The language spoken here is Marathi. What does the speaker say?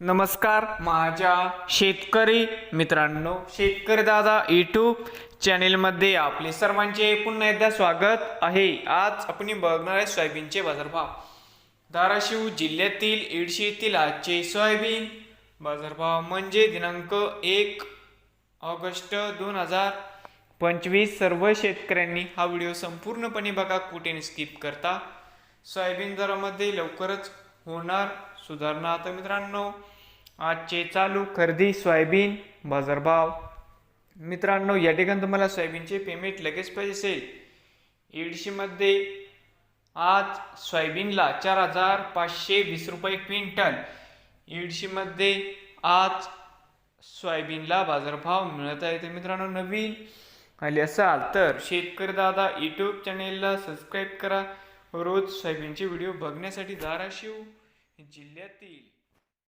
नमस्कार माझ्या शेतकरी मित्रांनो शेतकरी दादा यूट्यूब चॅनेलमध्ये आपले सर्वांचे पुन्हा एकदा स्वागत आहे. आज आपण बघणार आहे सोयाबीनचे बाजारभाव. धाराशिव जिल्ह्यातील इडशी येथील आजचे सोयाबीन बाजारभाव म्हणजे दिनांक एक ऑगस्ट दोन हजार पंचवीस. सर्व शेतकऱ्यांनी हा व्हिडिओ संपूर्णपणे बघा कुठे स्किप करता. सोयाबीन दरामध्ये लवकरच होणार. सुधारणा आता मित्रांनो आजचे चालू खरेदी सोयाबीन बाजारभाव. मित्रांनो या ठिकाणी तुम्हाला सोयाबीनचे पेमेंट लगेच पाहिजे असेल. ईडशीमध्ये आज सोयाबीनला चार हजार पाचशे वीस रुपये क्विंटल. ईडशीमध्ये आज सोयाबीनला बाजारभाव मिळत आहे तर मित्रांनो नवीन आले असाल तर शेतकरी दादा यूट्यूब चॅनेलला सबस्क्राईब करा. रोज सोयाबीनचे व्हिडिओ बघण्यासाठी धाराशिव जिल्ह्यातील